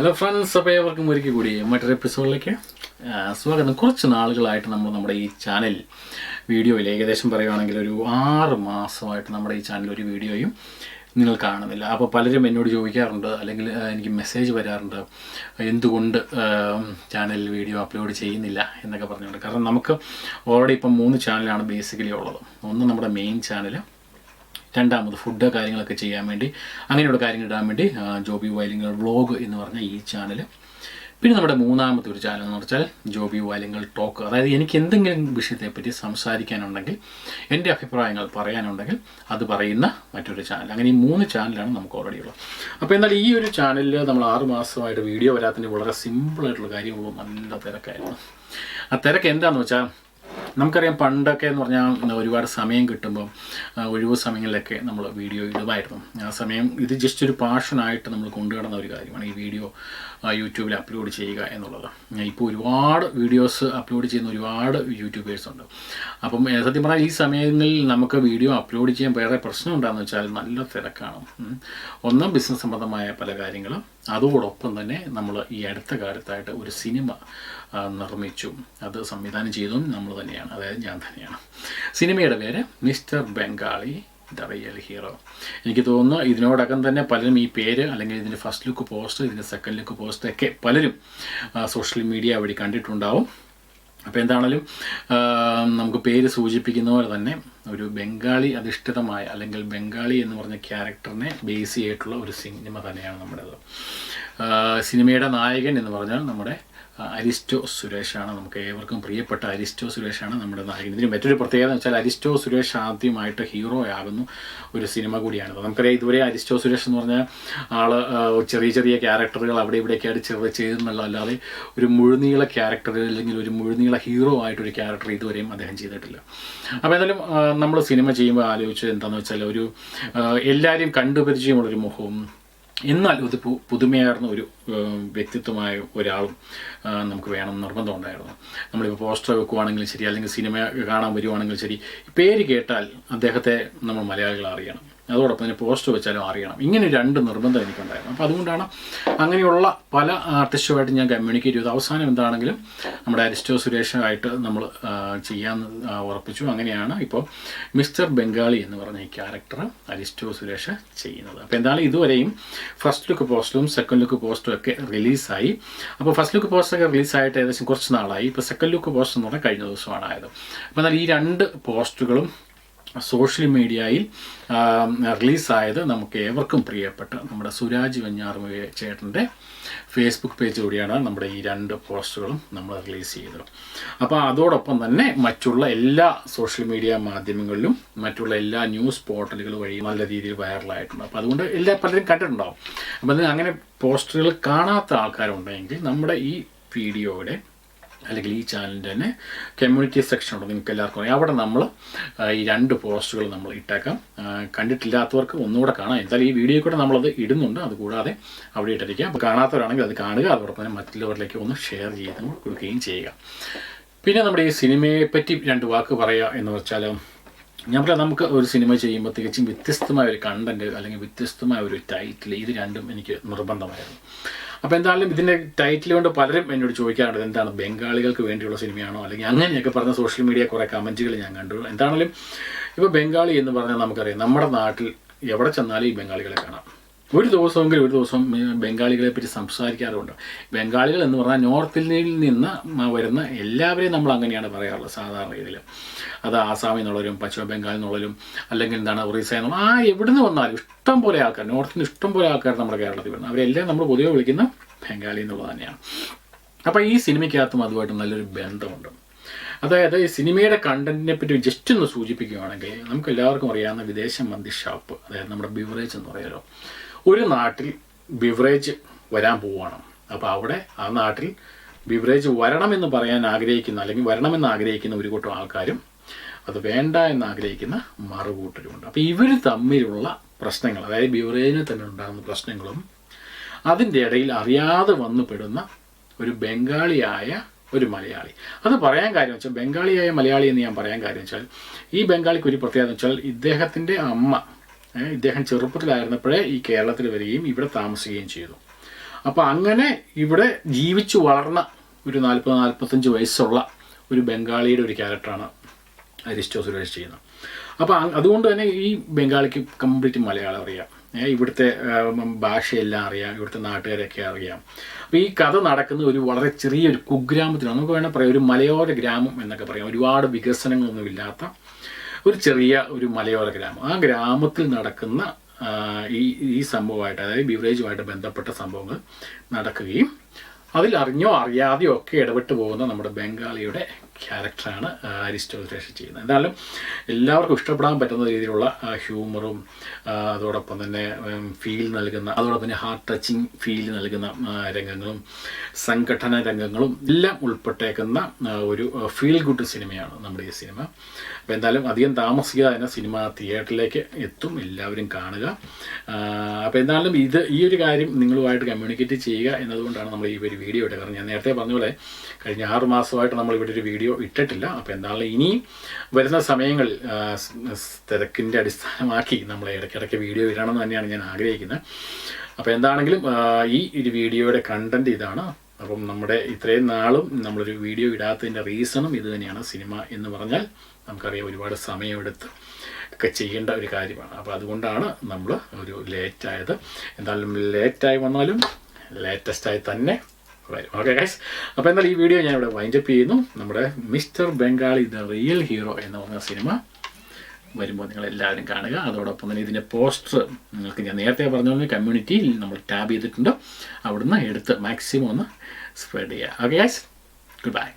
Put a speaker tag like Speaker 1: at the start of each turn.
Speaker 1: Hello friends അപ്പോൾ ഏവർക്കും ഒരിക്കൽ കൂടി മറ്റൊരു എപ്പിസോഡിലേക്ക് സ്വാഗതം. കുറച്ച് നാളുകളായിട്ട് നമ്മൾ നമ്മുടെ ഈ ചാനൽ വീഡിയോയിൽ ഏകദേശം പറയുകയാണെങ്കിൽ ഒരു ആറ് മാസമായിട്ട് നമ്മുടെ ഈ ചാനൽ ഒരു വീഡിയോയും നിങ്ങൾ കാണുന്നില്ല. അപ്പോൾ പലരും എന്നോട് ചോദിക്കാറുണ്ട് അല്ലെങ്കിൽ എനിക്ക് മെസ്സേജ് വരാറുണ്ട് എന്തുകൊണ്ട് ചാനലിൽ വീഡിയോ അപ്ലോഡ് ചെയ്യുന്നില്ല എന്നൊക്കെ പറഞ്ഞുകൊണ്ട്. കാരണം നമുക്ക് ഓൾറെഡി ഇപ്പം മൂന്ന് ചാനലാണ് ബേസിക്കലി ഉള്ളത്. ഒന്ന് നമ്മുടെ മെയിൻ ചാനൽ രണ്ടാമത് ഫുഡ് കാര്യങ്ങളൊക്കെ ചെയ്യാൻ വേണ്ടി അങ്ങനെയുള്ള കാര്യങ്ങൾ ഇടാൻ വേണ്ടി ജോബി വയലിങ്ങൾ വ്ളോഗ് എന്ന് പറഞ്ഞ ഈ ചാനൽ പിന്നെ നമ്മുടെ മൂന്നാമത്തെ ഒരു ചാനൽ എന്ന് പറഞ്ഞാൽ ജോബി വയലിങ്ങൾ ടോക്ക്. അതായത് എനിക്ക് എന്തെങ്കിലും വിഷയത്തെപ്പറ്റി സംസാരിക്കാനുണ്ടെങ്കിൽ എന്റെ അഭിപ്രായങ്ങൾ പറയാനുണ്ടെങ്കിൽ അത് പറയുന്ന മറ്റൊരു ചാനൽ. അങ്ങനെ ഈ മൂന്ന് ചാനലാണ് നമുക്ക് ഓൾറെഡി ഉള്ളത്. അപ്പോൾ എന്നാൽ ഈ ഒരു ചാനലിൽ നമ്മൾ ആറ് മാസമായിട്ട് വീഡിയോ വരാത്തതിന് വളരെ സിമ്പിളായിട്ടുള്ള കാര്യമുള്ളൂ നല്ല തിരക്കായിരുന്നു. ആ തിരക്ക് എന്താണെന്ന് വെച്ചാൽ നമുക്കറിയാം പണ്ടൊക്കെ എന്ന് പറഞ്ഞാൽ ഒരുപാട് സമയം കിട്ടുമ്പോൾ ഒഴിവ് സമയങ്ങളിലൊക്കെ നമ്മൾ വീഡിയോ ഇടുമായിരുന്നു. ആ സമയം ഇത് ജസ്റ്റ് ഒരു പാഷനായിട്ട് നമ്മൾ കൊണ്ടുനടന്ന ഒരു കാര്യമാണ് ഈ വീഡിയോ യൂട്യൂബിൽ അപ്ലോഡ് ചെയ്യുക എന്നുള്ളത്. ഇപ്പോൾ ഒരുപാട് വീഡിയോസ് അപ്ലോഡ് ചെയ്യുന്ന ഒരുപാട് യൂട്യൂബേഴ്സ് ഉണ്ട്. അപ്പം സത്യം പറഞ്ഞാൽ ഈ സമയങ്ങളിൽ നമുക്ക് വീഡിയോ അപ്ലോഡ് ചെയ്യാൻ വേറെ പ്രശ്നം ഉണ്ടാകുന്ന വെച്ചാൽ നല്ല തിരക്കാണ്. ഒന്ന് ബിസിനസ് സംബന്ധമായ പല കാര്യങ്ങളും. അതോടൊപ്പം തന്നെ നമ്മൾ ഈ അടുത്ത കാലത്തായിട്ട് ഒരു സിനിമ നിർമ്മിച്ചു. അത് സംവിധാനം ചെയ്തതും നമ്മൾ തന്നെയാണ്. അതായത് ഞാൻ തന്നെയാണ്. സിനിമയുടെ പേര് mister Bengali the real hero. എനിക്ക് തോന്നുന്നു ഇതിനോടകം തന്നെ പലരും ഈ പേര് അല്ലെങ്കിൽ ഇതിന്റെ ഫസ്റ്റ് ലുക്ക് പോസ്റ്റ് ഇതിന്റെ സെക്കൻഡ് ലുക്ക് പോസ്റ്റ് ഒക്കെ പലരും സോഷ്യൽ മീഡിയ വഴി കണ്ടിട്ടുണ്ടാവും. അപ്പോൾ എന്താണേലും നമുക്ക് പേര് സൂചിപ്പിക്കുന്ന പോലെ തന്നെ ഒരു ബംഗാളി അധിഷ്ഠിതമായ അല്ലെങ്കിൽ ബംഗാളി എന്ന് പറഞ്ഞ ക്യാരക്ടറിനെ ബേസ് ചെയ്തിട്ടുള്ള ഒരു സിനിമ തന്നെയാണ് നമ്മുടേത്. സിനിമയുടെ നായകൻ എന്ന് പറഞ്ഞാൽ നമ്മുടെ അരിസ്റ്റോ സുരേഷാണ്. നമുക്ക് ഏവർക്കും പ്രിയപ്പെട്ട അരിസ്റ്റോ സുരേഷാണ് നമ്മുടെ നായകൻ. ഇതിന് മറ്റൊരു പ്രത്യേകത എന്ന് വെച്ചാൽ അരിസ്റ്റോ സുരേഷ് ആദ്യമായിട്ട് ഹീറോ ആകുന്നു ഒരു സിനിമ കൂടിയാണ്. നമുക്കറിയാം ഇതുവരെ അരിസ്റ്റോ സുരേഷ് എന്ന് പറഞ്ഞാൽ ആൾ ചെറിയ ചെറിയ ക്യാരക്ടറുകൾ അവിടെ ഇവിടെയൊക്കെ ആയിട്ട് ചെറുത് ചെയ്തെന്നുള്ള അല്ലാതെ ഒരു മുഴുനീള ക്യാരക്ടർ അല്ലെങ്കിൽ ഒരു മുഴുനീള ഹീറോ ആയിട്ടൊരു ക്യാരക്ടർ ഇതുവരെയും അദ്ദേഹം ചെയ്തിട്ടില്ല. അപ്പോൾ എന്തായാലും നമ്മൾ സിനിമ ചെയ്യുമ്പോൾ ആലോചിച്ചത് എന്താണെന്ന് വെച്ചാൽ ഒരു എല്ലാവരെയും കണ്ടുപരിചയമുള്ളൊരു മുഖവും എന്നാൽ ഒരു പുതുമയായിരുന്ന ഒരു വ്യക്തിത്വമായ ഒരാളും നമുക്ക് വേണം എന്ന് നിർബന്ധമുണ്ടായിരുന്നു നമ്മളിപ്പോൾ പോസ്റ്റർ വെക്കുവാണെങ്കിലും ശരി അല്ലെങ്കിൽ സിനിമ കാണാൻ വരുവാണെങ്കിലും ശരി പേര് കേട്ടാൽ അദ്ദേഹത്തെ നമ്മൾ മലയാളികൾ അറിയണം. അതോടൊപ്പം തന്നെ പോസ്റ്റ് വെച്ചാലും അറിയണം. ഇങ്ങനെ രണ്ട് നിർബന്ധം എനിക്കുണ്ടായിരുന്നു. അപ്പോൾ അതുകൊണ്ടാണ് അങ്ങനെയുള്ള പല ആർട്ടിസ്റ്റുമായിട്ട് ഞാൻ കമ്മ്യൂണിക്കേറ്റ് ചെയ്തു അവസാനം എന്താണെങ്കിലും നമ്മുടെ അരിസ്റ്റോ സുരേഷായിട്ട് നമ്മൾ ചെയ്യാൻ ഉറപ്പിച്ചു. അങ്ങനെയാണ് ഇപ്പോൾ മിസ്റ്റർ ബംഗാളി എന്ന് പറഞ്ഞ ഈ ക്യാരക്ടർ അരിസ്റ്റോ സുരേഷ് ചെയ്യുന്നത്. അപ്പോൾ എന്താണ് ഇതുവരെയും ഫസ്റ്റ് ലുക്ക് പോസ്റ്ററും സെക്കൻഡ് ലുക്ക് പോസ്റ്ററും ഒക്കെ റിലീസായി അപ്പോൾ ഫസ്റ്റ് ലുക്ക് പോസ്റ്റർ ഒക്കെ റിലീസായിട്ട് ഏകദേശം കുറച്ച് നാളായി. ഇപ്പോൾ സെക്കൻഡ് ലുക്ക് പോസ്റ്റർ എന്ന് പറഞ്ഞാൽ കഴിഞ്ഞ ദിവസമാണ് ആയത്. അപ്പോൾ എന്നാൽ ഈ രണ്ട് പോസ്റ്റുകളും സോഷ്യൽ മീഡിയയിൽ റിലീസായത് നമുക്ക് ഏവർക്കും പ്രിയപ്പെട്ട നമ്മുടെ സുരാജ് വെഞ്ഞാറുമുഖ ചേട്ടന്റെ ഫേസ്ബുക്ക് പേജ് കൂടിയാണ് നമ്മുടെ ഈ രണ്ട് പോസ്റ്റുകളും നമ്മൾ റിലീസ് ചെയ്തത്. അപ്പോൾ അതോടൊപ്പം തന്നെ മറ്റുള്ള എല്ലാ സോഷ്യൽ മീഡിയ മാധ്യമങ്ങളിലും മറ്റുള്ള എല്ലാ ന്യൂസ് പോർട്ടലുകൾ വഴി നല്ല രീതിയിൽ വൈറലായിട്ടുണ്ട്. അപ്പോൾ അതുകൊണ്ട് എല്ലാ പലരും കണ്ടിട്ടുണ്ടാവും. അപ്പോൾ അങ്ങനെ പോസ്റ്ററുകൾ കാണാത്ത ആൾക്കാരുണ്ടെങ്കിൽ നമ്മുടെ ഈ വീഡിയോയുടെ അല്ലെങ്കിൽ ഈ ചാനലിന്റെ തന്നെ കമ്മ്യൂണിറ്റി സെക്ഷൻ ഉണ്ട്. നിങ്ങൾക്ക് എല്ലാവർക്കും അറിയാം. അവിടെ നമ്മൾ ഈ രണ്ട് പോസ്റ്റുകൾ നമ്മൾ ഇട്ടേക്കാം. കണ്ടിട്ടില്ലാത്തവർക്ക് ഒന്നുകൂടെ കാണാം. എന്തായാലും ഈ വീഡിയോ കൂടെ നമ്മളത് ഇടുന്നുണ്ട്. അതുകൂടാതെ അവിടെ ഇട്ടിരിക്കുക അപ്പോൾ കാണാത്തവരാണെങ്കിൽ അത് കാണുക. അതോടൊപ്പം തന്നെ മറ്റുള്ളവരിലേക്ക് ഒന്ന് ഷെയർ ചെയ്ത് കൊടുക്കുകയും ചെയ്യുക. പിന്നെ നമ്മുടെ ഈ സിനിമയെ പറ്റി രണ്ട് വാക്ക് പറയുക എന്ന് വെച്ചാൽ ഞാൻ പറയാം നമുക്ക് ഒരു സിനിമ ചെയ്യുമ്പോൾ തികച്ചും വ്യത്യസ്തമായ ഒരു കണ്ടന്റ് അല്ലെങ്കിൽ വ്യത്യസ്തമായ ഒരു ടൈറ്റിൽ ഇത് രണ്ടും എനിക്ക് നിർബന്ധമായിരുന്നു. അപ്പോൾ എന്തായാലും ഇതിന്റെ ടൈറ്റിൽ കൊണ്ട് പലരും എന്നോട് ചോദിക്കാറുണ്ട് എന്താണ് ബംഗാളികൾക്ക് വേണ്ടിയുള്ള സിനിമയാണോ? അല്ലെങ്കിൽ അങ്ങനെയൊക്കെ പറഞ്ഞ സോഷ്യൽ മീഡിയ കുറേ കമന്റുകൾ ഞാൻ കണ്ടു. എന്താണെങ്കിലും ഇപ്പോൾ ബംഗാളി എന്ന് പറഞ്ഞാൽ നമുക്കറിയാം നമ്മുടെ നാട്ടിൽ എവിടെ ചെന്നാലും ഈ ബംഗാളികളെ കാണാം. ഒരു ദിവസമെങ്കിലും ഒരു ദിവസം ബംഗാളികളെ പറ്റി സംസാരിക്കാറുണ്ട്. ബംഗാളികൾ എന്ന് പറഞ്ഞാൽ നോർത്ത് നോർത്തിൽ നിന്ന് വരുന്ന എല്ലാവരെയും നമ്മൾ അങ്ങനെയാണ് പറയാറുള്ളത് സാധാരണ രീതിയിൽ. അത് ആസാമിൽ നിന്നുള്ളവരും പശ്ചിമ ബംഗാളിൽ നിന്നുള്ളവരും അല്ലെങ്കിൽ എന്താണ് ഒറീസ എന്നുള്ള ആ എവിടുന്ന് വന്നാലും ഇഷ്ടം പോലെ ആൾക്കാർ നോർത്തിൽ നിന്ന് ഇഷ്ടം പോലെ ആൾക്കാർ നമ്മുടെ കേരളത്തിൽ വരുന്നത്. അവരെല്ലാം നമ്മൾ പൊതുവെ വിളിക്കുന്ന ബംഗാളി എന്നുള്ളത് തന്നെയാണ്. അപ്പോൾ ഈ സിനിമയ്ക്കകത്തും അതുമായിട്ട് നല്ലൊരു ബന്ധമുണ്ട്. അതായത് ഈ സിനിമയുടെ കണ്ടന്റിനെ പറ്റി ജസ്റ്റ് ഒന്ന് സൂചിപ്പിക്കുകയാണെങ്കിൽ നമുക്ക് എല്ലാവർക്കും അറിയാവുന്ന വിദേശ മന്തി ഷാപ്പ് അതായത് നമ്മുടെ ബിവറേജ് എന്ന് പറയുമല്ലോ ഒരു നാട്ടിൽ ബിവറേജ് വരാൻ പോവുകയാണ്. അപ്പോൾ അവിടെ ആ നാട്ടിൽ ബിവറേജ് വരണമെന്ന് പറയാൻ ആഗ്രഹിക്കുന്ന അല്ലെങ്കിൽ വരണമെന്ന് ആഗ്രഹിക്കുന്ന ഒരു കൂട്ടം ആൾക്കാരും അത് വേണ്ട എന്ന് ആഗ്രഹിക്കുന്ന മറുകൂട്ടരുമുണ്ട്. അപ്പോൾ ഇവർ തമ്മിലുള്ള പ്രശ്നങ്ങൾ അതായത് ബിവറേജിന് തന്നെ ഉണ്ടാകുന്ന പ്രശ്നങ്ങളും അതിന്റെ ഇടയിൽ അറിയാതെ വന്നുപെടുന്ന ഒരു ബംഗാളിയായ ഒരു മലയാളി. അത് പറയാൻ കാര്യം വെച്ചാൽ ബംഗാളിയായ മലയാളി എന്ന് ഞാൻ പറയാൻ കാര്യം വെച്ചാൽ ഈ ബംഗാളിക്ക് ഒരു പ്രത്യേകത വെച്ചാൽ ഇദ്ദേഹത്തിന്റെ അമ്മ ഇദ്ദേഹം ചെറുപ്പത്തിലായിരുന്നപ്പോഴേ ഈ കേരളത്തിൽ വരികയും ഇവിടെ താമസിക്കുകയും ചെയ്തു. അപ്പോൾ അങ്ങനെ ഇവിടെ ജീവിച്ചു വളർന്ന ഒരു നാൽപ്പത് നാൽപ്പത്തഞ്ച് വയസ്സുള്ള ഒരു ബംഗാളിയുടെ ഒരു ക്യാരക്ടറാണ് അരിസ്റ്റോ സുരേഷ് ചെയ്യുന്നത്. അപ്പോൾ അതുകൊണ്ട് തന്നെ ഈ ബംഗാളിക്ക് കംപ്ലീറ്റ് മലയാളം അറിയാം. ഇവിടുത്തെ ഭാഷയെല്ലാം അറിയാം ഇവിടുത്തെ നാട്ടുകാരെയൊക്കെ അറിയാം. അപ്പോൾ ഈ കഥ നടക്കുന്ന ഒരു വളരെ ചെറിയൊരു കുഗ്രാമത്തിലാണ് നമുക്ക് വേണമെങ്കിൽ പറയാം ഒരു മലയോര ഗ്രാമം എന്നൊക്കെ പറയാം. ഒരുപാട് വികസനങ്ങളൊന്നും ഇല്ലാത്ത ഒരു ചെറിയ ഒരു മലയോര ഗ്രാമം. ആ ഗ്രാമത്തിൽ നടക്കുന്ന ഈ ഈ സംഭവമായിട്ട് അതായത് ബിവറേജുമായിട്ട് ബന്ധപ്പെട്ട സംഭവങ്ങൾ നടക്കുകയും അതിൽ അറിഞ്ഞോ അറിയാതെയോ ഒക്കെ ഇടപെട്ട് പോകുന്ന നമ്മുടെ ബംഗാളിയുടെ ക്യാരക്ടറാണ് അരിസ്റ്റോ സുരേഷ് ചെയ്യുന്നത്. എന്തായാലും എല്ലാവർക്കും ഇഷ്ടപ്പെടാൻ പറ്റുന്ന രീതിയിലുള്ള ഹ്യൂമറും അതോടൊപ്പം തന്നെ ഫീൽ നൽകുന്ന അതോടൊപ്പം തന്നെ ഹാർട്ട് ടച്ചിങ് ഫീൽ നൽകുന്ന രംഗങ്ങളും സംഘടന രംഗങ്ങളും എല്ലാം ഉൾപ്പെട്ടേക്കുന്ന ഒരു ഫീൽ ഗുഡ് സിനിമയാണ് നമ്മുടെ ഈ സിനിമ. അപ്പോൾ എന്തായാലും അധികം താമസിക്കാതെ തന്നെ സിനിമ തിയേറ്ററിലേക്ക് എത്തും. എല്ലാവരും കാണുക. അപ്പോൾ എന്തായാലും ഇത് ഈ ഒരു കാര്യം നിങ്ങളുമായിട്ട് കമ്മ്യൂണിക്കേറ്റ് ചെയ്യുക എന്നതുകൊണ്ടാണ് നമ്മൾ ഈ ഒരു വീഡിയോ കാരണം ഞാൻ നേരത്തെ പറഞ്ഞ പോലെ കഴിഞ്ഞ ആറ് മാസമായിട്ട് നമ്മൾ ഇവിടെ ഒരു വീഡിയോ ഇട്ടിട്ടില്ല. അപ്പോൾ എന്തായാലും ഇനിയും വരുന്ന സമയങ്ങളിൽ തിരക്കിന്റെ അടിസ്ഥാനമാക്കി നമ്മൾ ഇടയ്ക്കിടയ്ക്ക് വീഡിയോ ഇടണമെന്ന് തന്നെയാണ് ഞാൻ ആഗ്രഹിക്കുന്നത്. അപ്പോൾ എന്താണെങ്കിലും ഈ ഒരു വീഡിയോയുടെ കണ്ടന്റ് ഇതാണ്. അപ്പം നമ്മുടെ ഇത്രയും നാളും നമ്മളൊരു വീഡിയോ ഇടാത്തതിന്റെ റീസണും ഇത് തന്നെയാണ് സിനിമ എന്ന് പറഞ്ഞാൽ നമുക്കറിയാം ഒരുപാട് സമയമെടുത്ത് ഒക്കെ ചെയ്യേണ്ട ഒരു കാര്യമാണ്. അപ്പോൾ അതുകൊണ്ടാണ് നമ്മൾ ഒരു ലേറ്റായത് എന്തായാലും ലേറ്റായി വന്നാലും ലേറ്റസ്റ്റായി തന്നെ വരും ഓക്കെ ഗൈസ് അപ്പോൾ എന്നാൽ ഈ വീഡിയോ ഞാൻ ഇവിടെ വൈൻഡപ്പ് ചെയ്യുന്നു. നമ്മുടെ mister Bengali the real hero എന്ന് പറഞ്ഞ സിനിമ വരുമ്പോൾ നിങ്ങൾ എല്ലാവരും കാണുക. അതോടൊപ്പം തന്നെ ഇതിന്റെ പോസ്റ്റർ നിങ്ങൾക്ക് ഞാൻ നേരത്തെ പറഞ്ഞ കമ്മ്യൂണിറ്റിയിൽ നമ്മൾ ടാബ് ചെയ്തിട്ടുണ്ട്. അവിടുന്ന് എടുത്ത് മാക്സിമം ഒന്ന് സ്പ്രെഡ് ചെയ്യുക. Okay guys good bye